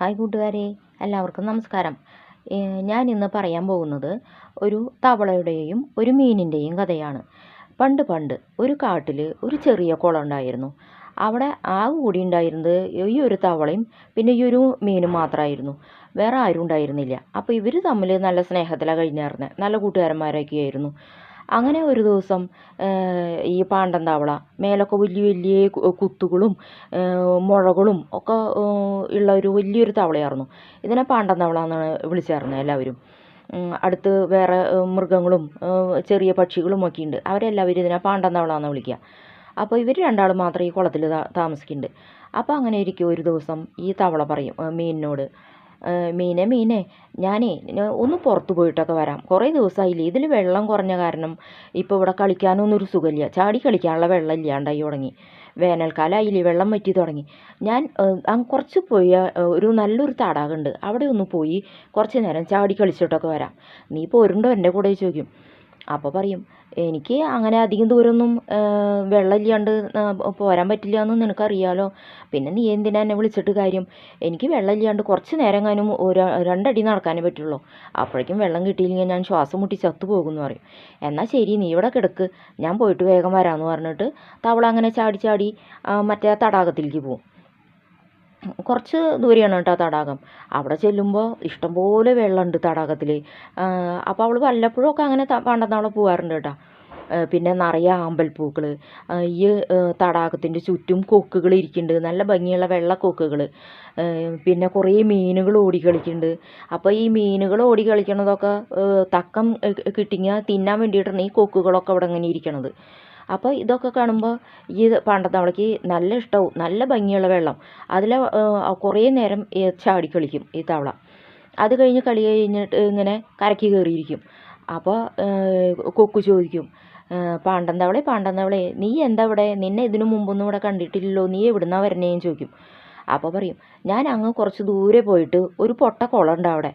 Hi കൂട്ടുകാരെ എല്ലാവർക്കും നമസ്കാരം. ഞാൻ ഇന്ന് പറയാൻ പോകുന്നത് ഒരു തവളയുടെയും ഒരു മീനിന്റെയും കഥയാണ്. പണ്ട് പണ്ട് ഒരു കാട്ടിൽ ഒരു ചെറിയ കുളം ഉണ്ടായിരുന്നു. അവിടെ ആകെ കൂടി ഉണ്ടായിരുന്നത് ഈ ഒരു തവളയും പിന്നെ ഈ ഒരു മീനും മാത്രമായിരുന്നു. വേറെ ആരും ഉണ്ടായിരുന്നില്ല. അപ്പോൾ ഇവർ തമ്മിൽ നല്ല സ്നേഹത്തിലാണ് കഴിഞ്ഞിരുന്നത് നല്ല കൂട്ടുകാരന്മാരൊക്കെ ആയിരുന്നു അങ്ങനെ ഒരു ദിവസം ഈ പാണ്ടൻ തവള മേലൊക്കെ വലിയ വലിയ കുത്തുകളും മുഴകളും ഒക്കെ ഉള്ള ഒരു വലിയൊരു തവളയായിരുന്നു. ഇതിനെ പാണ്ടൻ തവള എന്നാണ് വിളിച്ചായിരുന്നത് എല്ലാവരും. അടുത്ത് വേറെ മൃഗങ്ങളും ചെറിയ പക്ഷികളും ഒക്കെ ഉണ്ട്. അവരെല്ലാവരും ഇതിനെ പാണ്ടൻ തവള എന്ന് വിളിക്കുക. അപ്പോൾ ഇവർ രണ്ടാളും മാത്രമേ ഈ കുളത്തിൽ താമസിക്കുന്നുണ്ട്. അപ്പോൾ അങ്ങനെ ഇരിക്കും ഒരു ദിവസം ഈ തവള പറയും മീനിനോട് മീനെ മീനെ ഞാനേ ഒന്ന് പുറത്ത് പോയിട്ടൊക്കെ വരാം. കുറേ ദിവസമായില്ലേ ഇതിൽ വെള്ളം കുറഞ്ഞ കാരണം ഇപ്പോൾ ഇവിടെ കളിക്കാനൊന്നും ഒരു സുഖമില്ല. ചാടി കളിക്കാനുള്ള വെള്ളം ഇല്ലാണ്ടായി തുടങ്ങി. വേനൽക്കാലമായില്ലേ വെള്ളം വറ്റി തുടങ്ങി. ഞാൻ കുറച്ച് പോയി ഒരു നല്ലൊരു തടാകമുണ്ട്. അവിടെ ഒന്ന് പോയി കുറച്ച് നേരം ചാടി കളിച്ചിട്ടൊക്കെ വരാം. നീ പോരുണ്ടോ? എന്റെ കൂടെ ചോദിക്കും. അപ്പോൾ പറയും എനിക്ക് അങ്ങനെ അധികം ദൂരമൊന്നും വെള്ളമില്ലാണ്ട് പോരാൻ പറ്റില്ല എന്ന് നിനക്കറിയാലോ. പിന്നെ നീ എന്തിനാ എന്നെ വിളിച്ചിട്ട് കാര്യം? എനിക്ക് വെള്ളമില്ലാണ്ട് കുറച്ച് നേരം എങ്ങാനും ഒരു രണ്ടടി നടക്കാനേ പറ്റുള്ളൂ. അപ്പോഴേക്കും വെള്ളം കിട്ടിയില്ലെങ്കിൽ ഞാൻ ശ്വാസം മുട്ടി ചത്തു പോകുമെന്ന് പറയും. എന്നാൽ ശരി നീ ഇവിടെ കിടക്ക്. ഞാൻ പോയിട്ട് വേഗം വരാമെന്ന് പറഞ്ഞിട്ട് തവള അങ്ങനെ ചാടി ചാടി മറ്റേ തടാകത്തിലേക്ക് പോകും കുറച്ച് ദൂരെയാണ് കേട്ടോ ആ തടാകം. അവിടെ ചെല്ലുമ്പോൾ ഇഷ്ടംപോലെ വെള്ളമുണ്ട് തടാകത്തിൽ അപ്പോൾ അവൾ വല്ലപ്പോഴും ഒക്കെ അങ്ങനെ പണ്ടെന്നവളെ പോകാറുണ്ട് കേട്ടോ. പിന്നെ നിറയെ ആമ്പൽപ്പൂക്കൾ ഈ തടാകത്തിന്റെ ചുറ്റും കൊക്കുകൾ ഇരിക്കുന്നുണ്ട് നല്ല ഭംഗിയുള്ള വെള്ള കൊക്കുകൾ പിന്നെ കുറേ മീനുകൾ ഓടി കളിക്കുന്നുണ്ട് അപ്പോൾ ഈ മീനുകൾ ഓടി കളിക്കണതൊക്കെ തക്കം കിട്ടിങ്ങ തിന്നാൻ വേണ്ടിയിട്ടാണ് ഈ കൊക്കുകളൊക്കെ അവിടെ ഇങ്ങനെ ഇരിക്കണത്. അപ്പോൾ ഇതൊക്കെ കാണുമ്പോൾ ഈ പണ്ടത്തെ അവിടേക്ക് നല്ല ഇഷ്ടവും നല്ല ഭംഗിയുള്ള വെള്ളം. അതിൽ കുറേ നേരം ചാടി കളിക്കും ഈ തവള. അത് കഴിഞ്ഞ് കളി കഴിഞ്ഞിട്ട് ഇങ്ങനെ കരയ്ക്ക് കയറിയിരിക്കും. അപ്പോൾ കൊക്കു ചോദിക്കും പാണ്ടന്തവളെ പാണ്ടൻ തവളെ പാണ്ടൻ തവളെ നീ എന്താ ഇവിടെ നിന്നെ ഇതിനു മുമ്പൊന്നും ഇവിടെ കണ്ടിട്ടില്ലല്ലോ. നീ എവിടുന്നാ വരണേന്ന് ചോദിക്കും. അപ്പോൾ പറയും ഞാൻ അങ്ങ് കുറച്ച് ദൂരെ പോയിട്ട് ഒരു പൊട്ട കുളമുണ്ട് അവിടെ.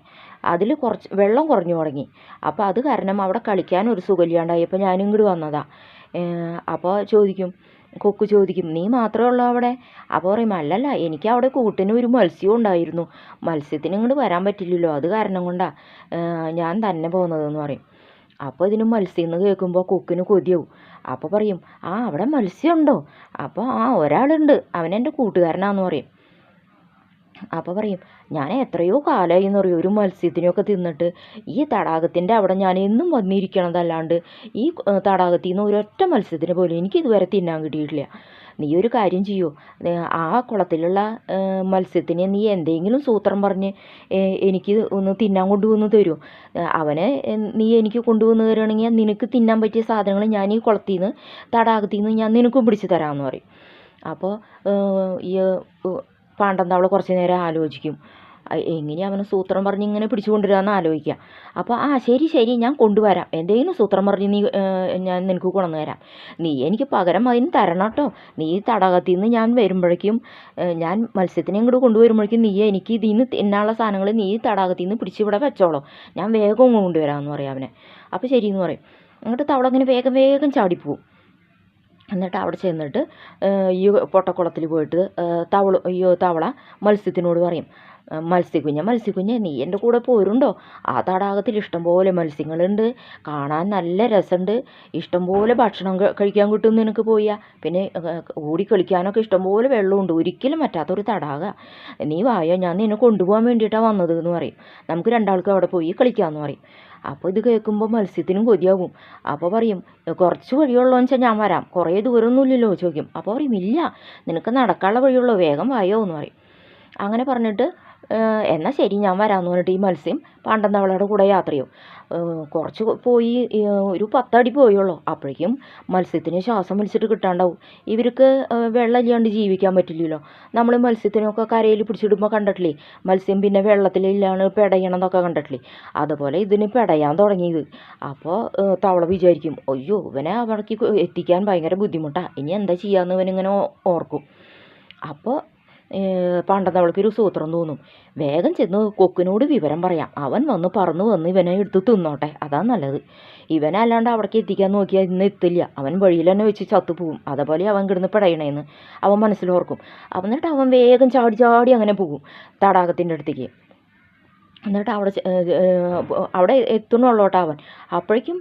അതിൽ കുറച്ച് വെള്ളം കുറഞ്ഞു തുടങ്ങി അപ്പോൾ അത് കാരണം അവിടെ കളിക്കാൻ ഒരു സുഖമില്ലാണ്ടായപ്പോൾ അപ്പോൾ ഇങ്ങോട്ട് വന്നതാ. ഏഹ് അപ്പോൾ ചോദിക്കും കൊക്ക് ചോദിക്കും നീ മാത്രമേ ഉള്ളൂ അവിടെ? അപ്പോൾ പറയും അല്ലല്ല എനിക്ക് അവിടെ കൂട്ടിന് ഒരു മത്സ്യം ഉണ്ടായിരുന്നു. മത്സ്യത്തിന് ഇങ്ങോട്ട് വരാൻ പറ്റില്ലല്ലോ അത് കാരണം കൊണ്ടാണ് ഞാൻ തന്നെ പോകുന്നതെന്ന് പറയും. അപ്പോൾ ഇതിന് മത്സ്യം എന്ന് കേൾക്കുമ്പോൾ കൊക്കിന് കൊതിയാവും. അപ്പോൾ പറയും ആ അവിടെ മത്സ്യം ഉണ്ടോ അപ്പോൾ ആ ഒരാളുണ്ട് അവൻ എന്റെ കൂട്ടുകാരനാന്ന് പറയും. അപ്പോൾ പറയും ഞാൻ എത്രയോ കാലമായി പറയും ഒരു മത്സ്യത്തിനെയൊക്കെ തിന്നിട്ട് ഈ തടാകത്തിന്റെ അവിടെ ഞാൻ എന്നും വന്നിരിക്കണതല്ലാണ്ട് ഈ തടാകത്തിൽ നിന്ന് ഒരൊറ്റ മത്സ്യത്തിന് പോലും എനിക്ക് ഇതുവരെ തിന്നാൻ കിട്ടിയിട്ടില്ല. നീ ഒരു കാര്യം ചെയ്യൂ. ആ കുളത്തിലുള്ള മത്സ്യത്തിനെ നീ എന്തെങ്കിലും സൂത്രം പറഞ്ഞ് എനിക്ക് ഒന്ന് തിന്നാൻ കൊണ്ടുവന്ന് തരൂ. അവനെ നീ എനിക്ക് കൊണ്ടുവന്ന് തരുകയാണെങ്കിൽ നിനക്ക് തിന്നാൻ പറ്റിയ സാധനങ്ങൾ ഞാൻ ഈ കുളത്തിൽ നിന്ന് തടാകത്തിൽ നിന്ന് ഞാൻ നിനക്കും പിടിച്ച് തരാമെന്ന് പറയും. അപ്പോൾ ഈ തവള കുറച്ച് നേരം ആലോചിക്കും. എങ്ങനെയാണ് അവന് സൂത്രം പറഞ്ഞ് ഇങ്ങനെ പിടിച്ചു കൊണ്ടുവരാമെന്ന് ആലോചിക്കുക അപ്പോൾ ആ ശരി ശരി ഞാൻ കൊണ്ടുവരാം. എന്തെങ്കിലും സൂത്രം പറഞ്ഞ് നീ ഞാൻ നിനക്ക് കൊണ്ടു തരാം. നീ എനിക്ക് പകരം അതിന് തരണം കേട്ടോ നീ തടാകത്തിൽ നിന്ന് ഞാൻ വരുമ്പോഴേക്കും ഞാൻ മത്സ്യത്തിനെ ഇങ്ങോട്ട് കൊണ്ടുവരുമ്പോഴേക്കും നീ എനിക്ക് ഇതിൽ നിന്ന് തിന്നാനുള്ള സാധനങ്ങൾ നീ തടാകത്തിൽ നിന്ന് പിടിച്ച് ഇവിടെ വെച്ചോളൂ. ഞാൻ വേഗം കൊണ്ടുവരാമെന്ന് പറയാം അവനെ. അപ്പോൾ ശരിയെന്ന് പറയും. എന്നിട്ട് തവളങ്ങനെ വേഗം വേഗം ചാടിപ്പോവും. എന്നിട്ട് അവിടെ ചെന്നിട്ട് ഈ പൊട്ടക്കുളത്തിൽ പോയിട്ട് തവള ഈ തവള മത്സ്യത്തിനോട് പറയും. മത്സ്യക്കുഞ്ഞ്. മത്സ്യക്കുഞ്ഞ് നീ എന്റെ കൂടെ പോരുണ്ടോ? ആ തടാകത്തിൽ ഇഷ്ടംപോലെ മത്സ്യങ്ങളുണ്ട്. കാണാൻ നല്ല രസമുണ്ട് ഇഷ്ടംപോലെ ഭക്ഷണം കഴിക്കാൻ കിട്ടും നിനക്ക് പോയാൽ പിന്നെ ഓടി കളിക്കാനൊക്കെ ഇഷ്ടംപോലെ വെള്ളമുണ്ട്. ഒരിക്കലും പറ്റാത്തൊരു തടാക. നീ വായോ? ഞാൻ നിന്നെ കൊണ്ടുപോകാൻ വേണ്ടിയിട്ടാണ് വന്നത് എന്ന് പറയും. നമുക്ക് രണ്ടാൾക്കും അവിടെ പോയി കളിക്കാമെന്ന് പറയും. അപ്പോൾ ഇത് കേൾക്കുമ്പോൾ മത്സ്യത്തിനും കൊതിയാകും അപ്പോൾ പറയും കുറച്ച് വഴിയുള്ളൂ വെച്ചാൽ ഞാൻ വരാം. കുറേ ദൂരമൊന്നുമില്ലല്ലോ ചോദിക്കും. അപ്പോൾ പറയും ഇല്ല. നിനക്ക് നടക്കാനുള്ള വഴിയുള്ളൂ. വേഗം വായോ എന്ന് പറയും. അങ്ങനെ പറഞ്ഞിട്ട് എന്നാൽ ശരി ഞാൻ വരാമെന്ന് പറഞ്ഞിട്ട് ഈ മത്സ്യം പാണ്ടൻ തവളയുടെ കൂടെ യാത്ര ചെയ്യും. കുറച്ച് പോയി ഒരു പത്തടി പോയുള്ളൂ. അപ്പോഴേക്കും മത്സ്യത്തിന് ശ്വാസം വലിച്ചിട്ട് കിട്ടാണ്ടാവും. ഇവർക്ക് വെള്ളം വെള്ളമില്ലാണ്ട് ജീവിക്കാൻ പറ്റില്ലല്ലോ. നമ്മൾ മത്സ്യത്തിനൊക്കെ കരയിൽ പിടിച്ചിടുമ്പോൾ കണ്ടിട്ടില്ലേ? മത്സ്യം പിന്നെ വെള്ളത്തിലില്ലാണ് പെടയണതൊക്കെ കണ്ടിട്ടില്ലേ? അതുപോലെ ഇതിന് പെടയാൻ തുടങ്ങിയത്. അപ്പോൾ തവള വിചാരിക്കും അയ്യോ ഇവനെ അവിടേക്ക് എത്തിക്കാൻ ഭയങ്കര ബുദ്ധിമുട്ടാണ് ഇനി എന്താ ചെയ്യാന്ന് ഇവനിങ്ങനെ ഓർക്കും. അപ്പോൾ പണ്ടത്തവൾക്ക് ഒരു സൂത്രം തോന്നും. വേഗം ചെന്ന് കൊക്കിനോട് വിവരം പറയാം. അവൻ വന്ന് പറന്ന് വന്ന് ഇവനെ എടുത്ത് തിന്നോട്ടെ. അതാ നല്ലത്. ഇവനല്ലാണ്ട് അവിടേക്ക് എത്തിക്കാൻ നോക്കിയാൽ ഇന്ന് എത്തില്ല. അവൻ വഴിയിൽ തന്നെ വെച്ച് ചത്തു പോവും. അതേപോലെ അവൻ കിടന്ന് പിടയണേന്ന് അവൻ മനസ്സിലോർക്കും അപ്പം എന്നിട്ട് അവൻ വേഗം ചാടി ചാടി അങ്ങനെ പോകും തടാകത്തിന്റെ അടുത്തേക്ക്. എന്നിട്ട് അവിടെ അവിടെ ഏ, കേട്ടോ അവൻ. അപ്പോഴേക്കും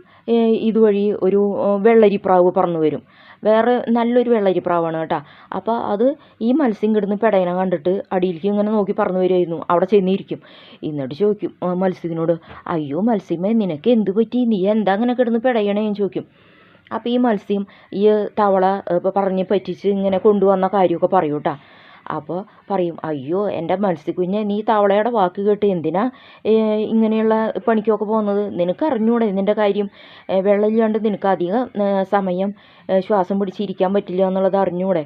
ഇതുവഴി ഒരു വെള്ളരിപ്രാവ് പറന്നു വരും. വേറെ നല്ലൊരു വെള്ളരിപ്രാവാണ് കേട്ടോ. അപ്പോൾ അത് ഈ മത്സ്യം കിടന്ന് പെടയിനെ കണ്ടിട്ട് അടിയിലേക്ക് ഇങ്ങനെ നോക്കി പറന്നു വരുമായിരുന്നു അവിടെ ചെന്നിരിക്കും. എന്നിട്ട് ചോദിക്കും മത്സ്യത്തിനോട് അയ്യോ മത്സ്യമേ നിനക്ക് എന്ത് പറ്റി? നീ എന്താ അങ്ങനെ കിടന്ന് പെടയണേ? എന്ന് ചോദിക്കും. അപ്പോൾ ഈ മത്സ്യം ഈ തവള പറഞ്ഞ് പറ്റിച്ച് ഇങ്ങനെ കൊണ്ടുവന്ന കാര്യമൊക്കെ പറയും കേട്ടോ. അപ്പോൾ പറയും അയ്യോ എന്റെ മത്സ്യക്കുഞ്ഞെ നീ തവളയുടെ വാക്ക് കേട്ട് എന്തിനാ ഇങ്ങനെയുള്ള പണിക്കൊക്കെ പോകുന്നത്? നിനക്ക് അറിഞ്ഞൂടെ നിന്റെ കാര്യം? വെള്ളമില്ലാണ്ട് നിനക്ക് അധികം സമയം ശ്വാസം പിടിച്ചിരിക്കാൻ പറ്റില്ല എന്നുള്ളത് അറിഞ്ഞൂടെ?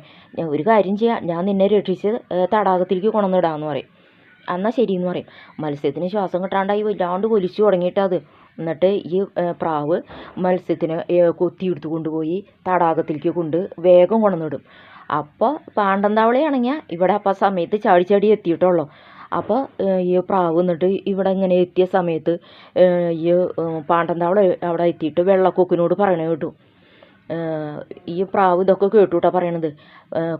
ഒരു കാര്യം ചെയ്യാം ഞാൻ നിന്നെ രക്ഷിച്ച് തടാകത്തിലേക്ക് കൊണ്ടുവന്നിടാമെന്ന് പറയും. എന്നാൽ ശരിയെന്ന് പറയും. മത്സ്യത്തിന് ശ്വാസം കിട്ടാണ്ടായി വല്ലാണ്ട് പൊലിച്ചു തുടങ്ങിയിട്ടത് എന്നിട്ട് ഈ പ്രാവ് മത്സ്യത്തിനെ കൊത്തിയെടുത്ത് കൊണ്ടുപോയി തടാകത്തിലേക്ക് കൊണ്ട് വേഗം കൊണ്ടുവന്നിടും. അപ്പോൾ പാണ്ടൻ തവളയാണെങ്കിൽ ഇവിടെ അപ്പോൾ ആ സമയത്ത് ചാടി ചാടി എത്തിയിട്ടുള്ളൂ. അപ്പോൾ ഈ പ്രാവ് എന്നിട്ട് ഇവിടെ ഇങ്ങനെ എത്തിയ സമയത്ത് ഈ പാണ്ടന്താവള അവിടെ എത്തിയിട്ട് വെള്ളക്കൊക്കിനോട് പറയണ കേട്ടു. ഈ പ്രാവ് ഇതൊക്കെ കേട്ടു കേട്ടോ പറയണത്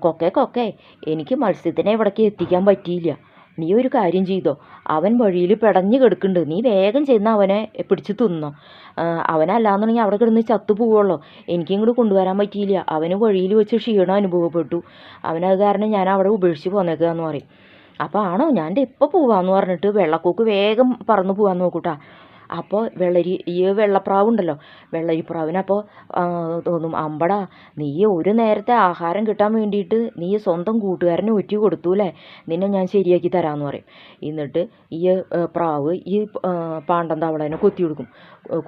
കൊക്കെ കൊക്കെ എനിക്ക് മത്സ്യത്തിനെ ഇവിടേക്ക് എത്തിക്കാൻ പറ്റിയില്ല. നീ ഒരു കാര്യം ചെയ്തോ. അവൻ വഴിയിൽ പെടഞ്ഞു കിടക്കുന്നുണ്ട്. നീ വേഗം ചെന്ന് അവനെ പിടിച്ച് തിന്നോ. അവനല്ലാന്നുണ്ടെങ്കിൽ അവിടെ കിടന്ന് ചത്തു പോവുള്ളൂ എനിക്കിങ്ങോട്ട് കൊണ്ടുവരാൻ പറ്റിയില്ല. അവന് വഴിയിൽ വെച്ച് ക്ഷീണം അനുഭവപ്പെട്ടു. അവനത് കാരണം ഞാൻ അവിടെ ഉപേക്ഷിച്ച് പോന്നേക്കുക എന്ന് പറയും. അപ്പോൾ ആണോ? ഞാൻ ഇപ്പോൾ പോവാന്ന് പറഞ്ഞിട്ട് വെള്ളക്കൂക്ക് വേഗം പറന്ന് പോകാൻ നോക്കൂട്ടാ. അപ്പോൾ വെള്ളരി ഈ വെള്ളപ്രാവുണ്ടല്ലോ. വെള്ളരിപ്രാവിനപ്പോൾ തോന്നും അമ്പടാ നീ ഒരു നേരത്തെ ആഹാരം കിട്ടാൻ വേണ്ടിയിട്ട് നീ സ്വന്തം കൂട്ടുകാരനെ ഒറ്റ കൊടുത്തൂലേ നിന്നെ ഞാൻ ശരിയാക്കി തരാമെന്ന് പറയും. എന്നിട്ട് ഈ പ്രാവ് ഈ പാണ്ടൻ തവളേനെ കൊത്തിയെടുക്കും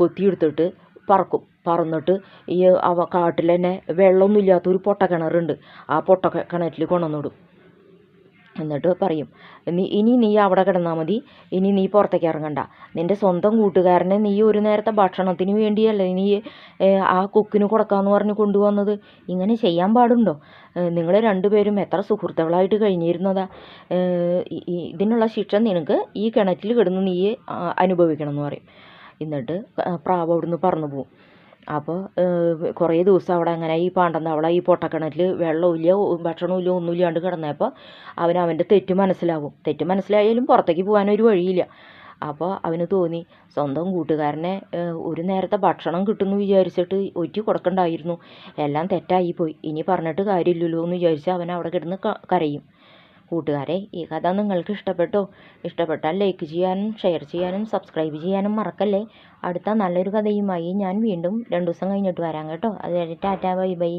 കൊത്തിയെടുത്തിട്ട് പറക്കും. പറന്നിട്ട് ഈ അവ കാട്ടിൽ തന്നെ വെള്ളമൊന്നും ഇല്ലാത്തൊരു പൊട്ടക്കിണറുണ്ട്. ആ പൊട്ട കിണറ്റിൽ കൊണ്ടുവന്നിടും എന്നിട്ട് പറയും നീ ഇനി നീ അവിടെ കിടന്നാൽ മതി. ഇനി നീ പുറത്തേക്ക് ഇറങ്ങണ്ട. നിന്റെ സ്വന്തം കൂട്ടുകാരനെ നീ ഒരു നേരത്തെ ഭക്ഷണത്തിന് വേണ്ടിയല്ലേ നീ ആ കുക്കിന് കൊടുക്കാമെന്ന് പറഞ്ഞ് കൊണ്ടുവന്നത്? ഇങ്ങനെ ചെയ്യാൻ പാടുണ്ടോ? നിങ്ങൾ രണ്ടുപേരും എത്ര സുഹൃത്തുക്കളായിട്ട് കഴിഞ്ഞിരുന്നതാ? ഇതിനുള്ള ശിക്ഷ നിനക്ക് ഈ കിണറ്റിൽ കിടന്ന് നീ അനുഭവിക്കണം എന്ന് പറയും. എന്നിട്ട് പ്രാവ് അവിടുന്ന് പറന്നു പോകും അപ്പോൾ കുറേ ദിവസം അവിടെ അങ്ങനെ ഈ പാണ്ടൻ തവള ഈ പൊട്ടക്കിണറ്റിൽ വെള്ളമില്ല ഭക്ഷണമില്ല ഒന്നുമില്ലാണ്ട് കിടന്നപ്പോൾ അവൻ അവന്റെ തെറ്റ് മനസ്സിലാവും. തെറ്റ് മനസ്സിലായാലും പുറത്തേക്ക് പോകാനൊരു വഴിയില്ല. അപ്പോൾ അവന് തോന്നി സ്വന്തം കൂട്ടുകാരനെ ഒരു നേരത്തെ ഭക്ഷണം കിട്ടുമെന്ന് വിചാരിച്ചിട്ട് ഒറ്റ കൊടുക്കണ്ടായിരുന്നു. എല്ലാം തെറ്റായിപ്പോയി ഇനി പറഞ്ഞിട്ട് കാര്യമില്ലല്ലോ എന്ന് വിചാരിച്ച് അവൻ അവിടെ കിടന്ന് കരയും. കൂട്ടുകാരെ ഈ കഥ നിങ്ങൾക്ക് ഇഷ്ടപ്പെട്ടോ? ഇഷ്ടപ്പെട്ടാൽ ലൈക്ക് ചെയ്യാനും ഷെയർ ചെയ്യാനും സബ്സ്ക്രൈബ് ചെയ്യാനും മറക്കല്ലേ? അടുത്ത നല്ലൊരു കഥയുമായി ഞാൻ വീണ്ടും രണ്ടു ദിവസം കഴിഞ്ഞിട്ട് വരാം കേട്ടോ. അതുവരെ ടാറ്റാ ബൈ ബൈ.